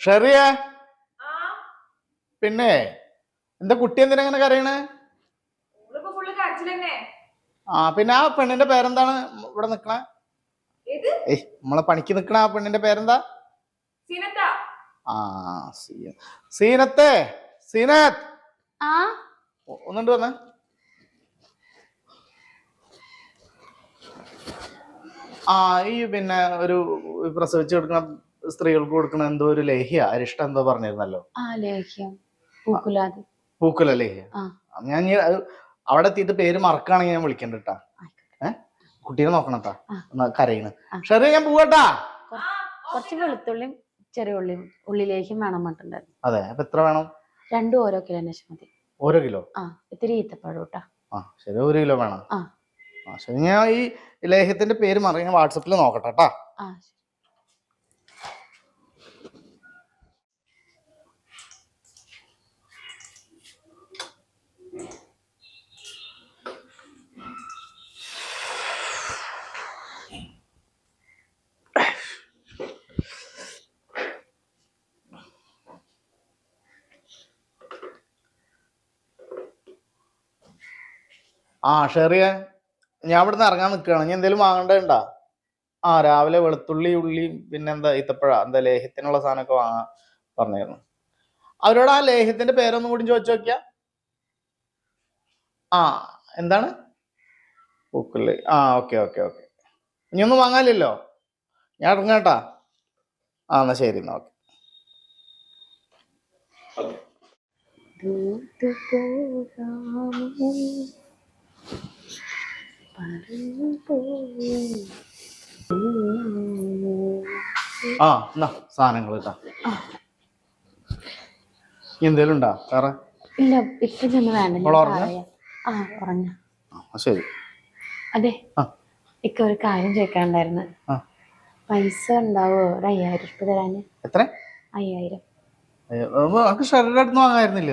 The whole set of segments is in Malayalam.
ഷെറിയ. പിന്നെ എന്താ കുട്ടി എന്തിനാ അങ്ങനെ കരയണേ? ആ പിന്നെ ആ പെണ്ണിന്റെ പേരെന്താണ്? ഇവിടെ നിക്കണേ. ഏത്? ഏയ് നമ്മളെ പണിക്ക് നിക്കണ ആ പെണ്ണിന്റെ പേരെന്താ? സീനത്ത. ആ സീ- സീനത്തെ. സീനത്ത്. ഒന്നുണ്ട് വന്നേ. ആ ഈ പിന്നെ ഒരു പ്രസവിച്ചു കൊടുക്കുന്ന സ്ത്രീകൾക്ക് കൊടുക്കുന്ന എന്തോ ഒരു ലേഹ്യ അരിഷ്ടം എന്തോ പറഞ്ഞിരുന്നല്ലോ. ആ പൂക്കുലാതി. പൂക്കുല ലേഹ്യ. ഞാൻ അവിടെ എത്തിയിട്ട് പേര് മറക്കുകയാണെങ്കിൽ ഞാൻ വിളിക്കണ്ട കേട്ടാ ഏ? കുട്ടീനെ നോക്കണട്ടാ. കരയണ്. ഷെറിയ ഞാൻ പോവട്ടാ. കുറച്ച് വെളുത്തുള്ളിയും ചെറിയ ഉള്ളിയും ഉള്ളി ലേഹ്യം വേണം പറഞ്ഞിട്ടുണ്ടായിരുന്നു. അതെ അപ്പൊ എത്ര വേണം? രണ്ടും ഓരോ കിലോ മതി. ഓരോ കിലോ? ആ ഇത്തിരി ഈത്തപ്പഴം കേട്ടാ ആ ശരി ഒരു കിലോ വേണം. ആ. ആ ശരി. ഞാൻ ഈ ലേഹത്തിന്റെ പേര് മറി ഞാൻ വാട്സപ്പിൽ നോക്കട്ടെ കേട്ടാ. ആ ശരി. ആ ഷെറിയ ഞാൻ ഇവിടുന്ന് ഇറങ്ങാൻ നിൽക്കുകയാണ് ഞാൻ എന്തെങ്കിലും വാങ്ങേണ്ടതുണ്ടാ ആ രാവിലെ വെളുത്തുള്ളി ഉള്ളി പിന്നെന്താ ഈത്തപ്പഴ എന്താ ലേഹ്യത്തിനുള്ള സാധനമൊക്കെ വാങ്ങാൻ പറഞ്ഞായിരുന്നു അവരോട് ആ ലേഹ്യത്തിന്റെ പേരൊന്നും കൂടി ചോദിച്ചു നോക്കിയാ? ആ എന്താണ്? പൂക്കുള്ളി. ആ ഓക്കെ ഓക്കെ ഓക്കെ. ഇനിയൊന്നും വാങ്ങാനില്ലല്ലോ? ഞാൻ ഇറങ്ങാട്ടാ ആ എന്നാ ശരി എന്നാ ഓക്കെ. ദൂതുപോകാമോ? ആ എന്നാ സാധനങ്ങൾ കേട്ടാ എന്തേലും ഉണ്ടാ? വേറെ? ഇല്ല ഇപ്പൊ ചെന്ന് വേണ്ട ശരി. അതെ. ഇക്ക ഒരു കാര്യം ചോദിക്കാണ്ടായിരുന്നു. പൈസ ഉണ്ടാവോ? ഒരു അയ്യായിരം ഉപ്പ് തരാന്. എത്ര? അയ്യായിരം. അടുത്ത് ഇല്ല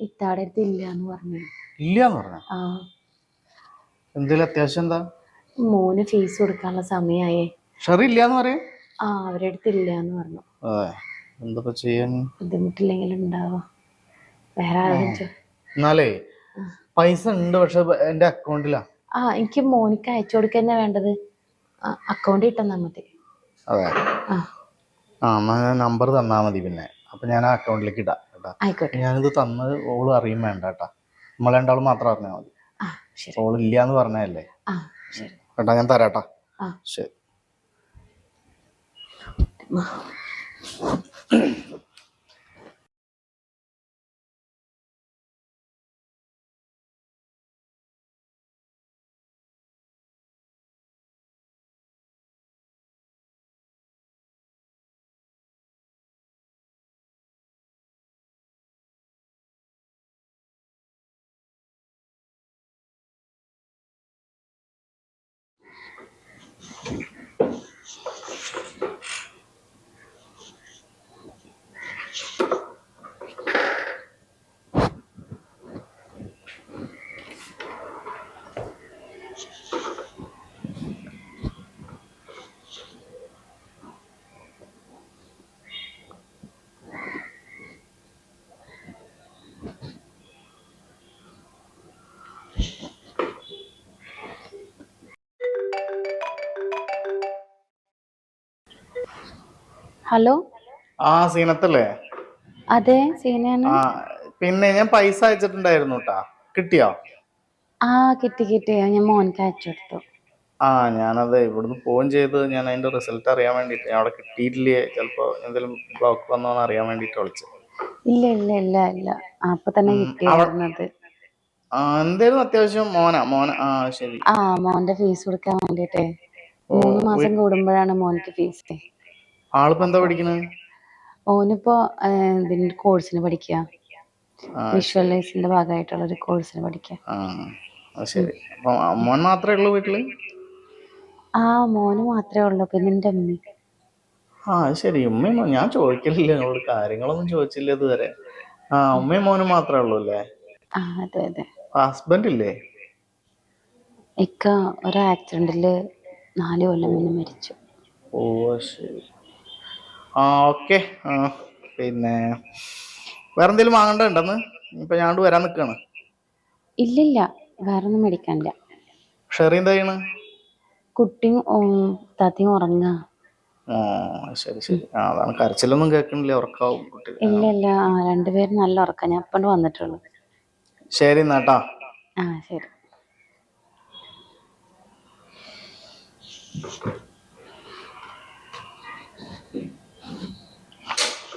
ഇത്താടെ അടുത്ത് ഇല്ല എന്ന് പറഞ്ഞു. ഇല്ലാന്ന് പറഞ്ഞ? ആ. എന്തേലും അത്യാവശ്യം എന്താ? മോന് ഫീസ് കൊടുക്കാനുള്ള സമയമായേ ഷെറി ഇല്ലാന്ന് പറയാ? ആ അവരുടെ അടുത്ത് ഇല്ല എന്ന് പറഞ്ഞു എന്തപ്പോ ചെയ്യാൻ? ബുദ്ധിമുട്ടില്ലെങ്കിലും ഉണ്ടാവാ. വേറെ ആരും എന്നാലേ പൈസ ഉണ്ട് പക്ഷെ എന്റെ അക്കൗണ്ടിലാ. ആ എനിക്ക് മോനിക്ക് അയച്ചു കൊടുക്കുക തന്നെ വേണ്ടത് അക്കൗണ്ട് ഇട്ടെന്നാ മതി. അതെ. ആ. നമ്പർ തന്നാ മതി പിന്നെ. അപ്പൊ ഞാൻ ആ അക്കൗണ്ടിലേക്ക് ഇടാം കേട്ടാ. ഞാനിത് തന്നത് ഓൾ അറിയും വേണ്ട കേട്ടാ. നമ്മളെ രണ്ടാളും മാത്രം അറിഞ്ഞാൽ മതി. ആ ഇല്ല എന്ന് ഇല്ലാന്ന് പറഞ്ഞല്ലേ കേട്ടാ ഞാൻ തരാട്ടാ. ശരി. ഹലോ? ആ സീനത്തല്ലേ? അതെ സീനയാണ്. ആ പിന്നെ ഞാൻ പൈസ അയച്ചിട്ടുണ്ടായിരുന്നു കേട്ടാ കിട്ടിയോ? ആ കിട്ടി കിട്ടി. ഞാൻ മോനിക്ക് അയച്ചു കൊടുത്തു. ആ ഞാനത് ഇവിടുന്ന് ഫോൺ ചെയ്ത്. ഞാൻ അതിന്റെ റിസൾട്ട് അറിയാൻ വേണ്ടിട്ട് അവിടെ കിട്ടിയിട്ടില്ലേ? ചിലപ്പോ എന്തെങ്കിലും ബ്ലോക്ക് വന്നോന്ന് അറിയാൻ വേണ്ടിട്ട് വിളിച്ചു ഇല്ല ഇല്ല ഇല്ല ഇല്ല. അപ്പൊ തന്നെ കിട്ടിയിരുന്നത് ആ അത്യാവശ്യം മോന. മോന ആ ശരി. ആ മോന്റെ ഫീസ് കൊടുക്കാൻ വേണ്ടിട്ടേ മൂന്ന് മാസം കൂടുമ്പോഴാണ് മോനിക്ക് ഫീസ്. ആളിപ്പോ എന്താ പഠിക്കുന്നത് ഓനിപ്പോ ഇതിന്റെ കോഴ്സിന് പഠിക്കുക വിഷ്വലൈസിന്റെ ഭാഗമായിട്ടുള്ള ഒരു കോഴ്സിന് പഠിക്കുക ശരി. മോൻ മാത്രമേ ഉള്ളൂ വീട്ടിൽ? ആ മോന് മാത്രമേ ഉള്ളൂ. പിന്നെ എന്റെ അമ്മ ആ ശരി. ഉമ്മയും ഞാൻ ചോദിക്കലില്ല. നിങ്ങളോട് കാര്യങ്ങളൊന്നും ചോദിച്ചില്ല ഇതുവരെ. ആ ഉമ്മയും മോനും മാത്രമേ ഉള്ളൂ അല്ലേ? ആ അതെ അതെ. ഹസ്ബൻഡ് ഇല്ലേ? ഇക്ക ഒരു ആക്സിഡന്റിൽ നാല് കൊല്ലം മുന്നേ മരിച്ചു. ഓ ശരി. ഓക്കെ. ആ പിന്നെ വേറെ എന്തെങ്കിലും വാങ്ങണ്ടുണ്ടെന്ന്? ഇപ്പൊ ഞാൻ വരാൻ നിൽക്കാണ് ഇല്ലില്ല വേറൊന്നും മേടിക്കാനില്ല. ഷെറി എന്താ ചെയ്യണ്? കുട്ടിയും താത്തയും ഉറങ്ങുക ആ ശരി ശരി. ആ അതാണ്. കരച്ചിലൊന്നും കേൾക്കണില്ല ഉറക്കാവും കുട്ടി. ഇല്ല ഇല്ല ആ രണ്ടുപേരും നല്ല ഉറക്കം. ഞാൻ ഇപ്പണ്ട് വന്നിട്ടുള്ളൂ. ശരി എന്നാട്ടാ ആ ശരി.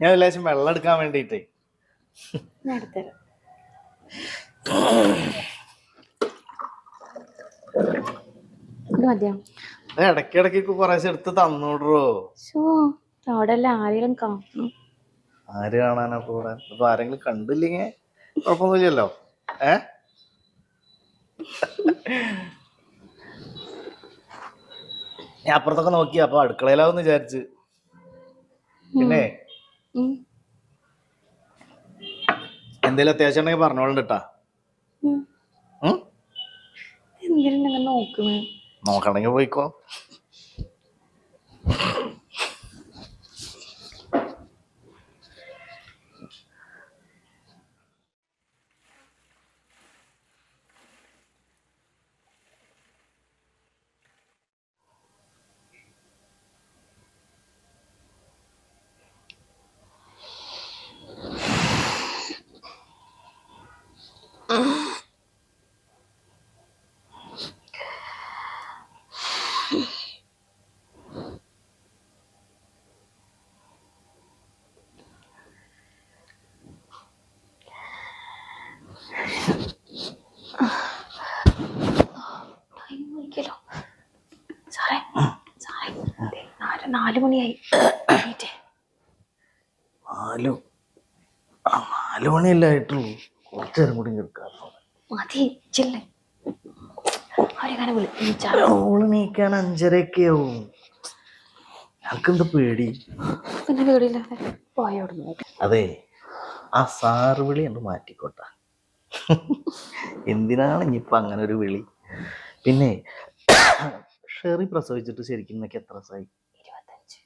ഞാൻ ലേശം വെള്ളം എടുക്കാൻ വേണ്ടിട്ടേ അത് കുറേശ്ശെ എടുത്ത് തന്നോടോ അവിടെ ആരെങ്കിലും കാണും ആര് കാണാനാ കൂടെ? ഇപ്പൊ ആരെങ്കിലും കണ്ടില്ലെങ്കിൽ കുഴപ്പമൊന്നുമില്ലല്ലോ. ഏ? ഞാൻ അപ്പുറത്തൊക്കെ നോക്കി അപ്പൊ അടുക്കളയിലാവെന്ന് വിചാരിച്ച്. പിന്നെ എന്തേലും അത്യാവശ്യം ഉണ്ടെങ്കിൽ പറഞ്ഞോളുണ്ട് കേട്ടാ നോക്കണെങ്കിൽ പോയിക്കോ. നാല് മണിയായി. നാലു നാലു മണിയല്ലേ ആയിട്ടുള്ളൂ കുറച്ചു നേരം കൂടി മതി ചെല്ലേ. ഓൾ നീക്കാൻ അഞ്ചരയൊക്കെ ആവും. ഞങ്ങൾക്കെന്താ പേടി? പിന്നെ പേടിയില്ലാതെ അതെ ആ സാറ് വിളി എന്ത് മാറ്റിക്കോട്ട. എന്തിനാണ് ഇനിയിപ്പൊ അങ്ങനെ ഒരു വിളി? പിന്നെ ഷെറി പ്രസവിച്ചിട്ട് ശരിക്കും നിനക്ക് എത്ര ദിവസമായി? ഇരുപത്തഞ്ച്.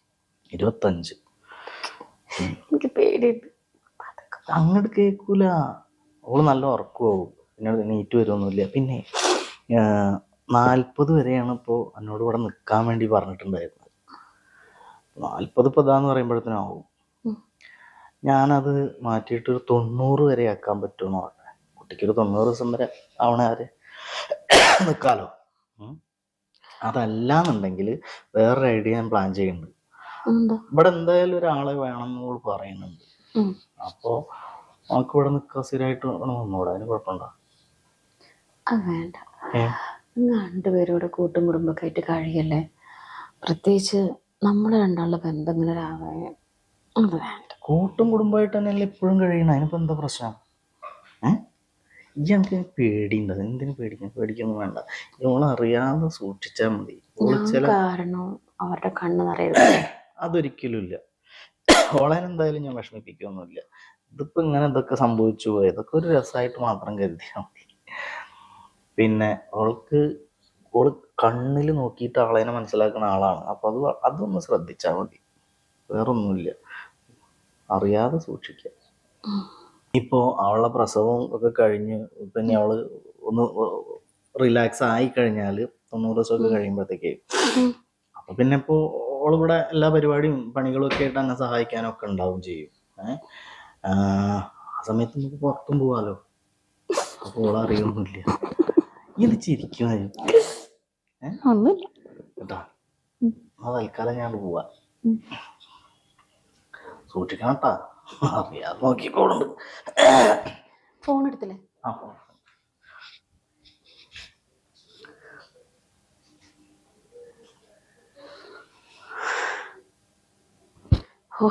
ഇരുപത്തഞ്ച്. എനിക്ക് പേടിയുണ്ട്. അങ്ങോട്ട് കേൾക്കൂല ഓൾ നല്ല ഉറക്കുമാവും പിന്നെ നീറ്റ് വരുമൊന്നുമില്ല പിന്നെ നാൽപ്പത് വരെയാണ് ഇപ്പോൾ എന്നോട് ഇവിടെ നിൽക്കാൻ വേണ്ടി പറഞ്ഞിട്ടുണ്ടായിരുന്നത്. നാൽപ്പത് ഇപ്പോൾ ഇതാന്ന് പറയുമ്പോഴത്തേനും ആവും. ഞാനത് മാറ്റിയിട്ട് ഒരു തൊണ്ണൂറ് വരെ ആക്കാൻ പറ്റുമെന്ന് പറഞ്ഞത് കുട്ടിക്കൊരു തൊണ്ണൂറ് ദിവസം വരെ ആവണ വരെ നിൽക്കാലോ ഉം. അതല്ലാന്നുണ്ടെങ്കിൽ വേറൊരു ഐഡിയ ഞാൻ പ്ലാൻ ചെയ്യുന്നുണ്ട്. ഇവിടെ എന്തായാലും ഒരാളെ വേണം എന്ന് പറയുന്നുണ്ട്. അപ്പോ അപ്പോൾ നമുക്ക് ഇവിടെ നിൽക്കാൻ സ്ഥിരമായിട്ട് നിന്നൂടെ അതിന് കുഴപ്പമുണ്ടോ? അത് വേണ്ട. നിങ്ങൾ കൂട്ടും കുടുംബമൊക്കെ ആയിട്ട് കഴിയല്ലേ? പ്രത്യേകിച്ച് നമ്മൾ രണ്ടാളുടെ ബന്ധം ഇങ്ങനെ ഒരാവാൻ അത് വേണ്ട. കൂട്ടും കുടുംബമായിട്ട് തന്നെയല്ലേ ഇപ്പോഴും കഴിയണം? അതിനിപ്പോൾ എന്താ പ്രശ്നം? ഏ? ഈ എനിക്ക് പേടിയുണ്ട്. എന്തിനു പേടിക്കും പേടിക്കൊന്നും വേണ്ട. ഇവളറിയാതെ സൂക്ഷിച്ചാൽ മതി. കാരണം അവരുടെ കണ്ണ് നിറയില്ല അതൊരിക്കലും ഇല്ല. ഓളാൻ എന്തായാലും ഞാൻ വിഷമിപ്പിക്കൊന്നുമില്ല. ഇതിപ്പോ ഇങ്ങനെ ഇതൊക്കെ സംഭവിച്ചു പോയി. ഇതൊക്കെ ഒരു രസമായിട്ട് മാത്രം കരുതിയാൽ മതി. പിന്നെ അവൾക്ക് ഓൾ കണ്ണിൽ നോക്കിയിട്ട് ആളെനെ മനസ്സിലാക്കുന്ന ആളാണ്. അപ്പൊ അത് അതൊന്ന് ശ്രദ്ധിച്ചാൽ മതി. വേറൊന്നുമില്ല. അറിയാതെ സൂക്ഷിക്കുക ഇപ്പോ അവളുടെ പ്രസവം ഒക്കെ കഴിഞ്ഞ് പിന്നെ അവൾ ഒന്ന് റിലാക്സ് ആയി കഴിഞ്ഞാൽ തൊണ്ണൂറ് ദിവസമൊക്കെ കഴിയുമ്പോഴത്തേക്ക്. അപ്പൊ പിന്നെ ഇപ്പോ ഓളിവിടെ എല്ലാ പരിപാടിയും പണികളും ഒക്കെ ആയിട്ട് അങ്ങനെ സഹായിക്കാനൊക്കെ ഉണ്ടാവും ചെയ്യും. ഏഹ് സമയത്ത് നമുക്ക് പുറത്തും പോവാലോ? അപ്പൊ ഓളെ അറിയൊന്നുമില്ല. ഇത് ചിരിക്കും കേട്ടാ? ആ തൽക്കാലം ഞാൻ പോവാ. സൂക്ഷിക്കണം കേട്ടാ. അറിയാതെ നോക്കിക്കോളുണ്ട് ഫോൺ എടുത്തില്ലേ? ആ. ഓ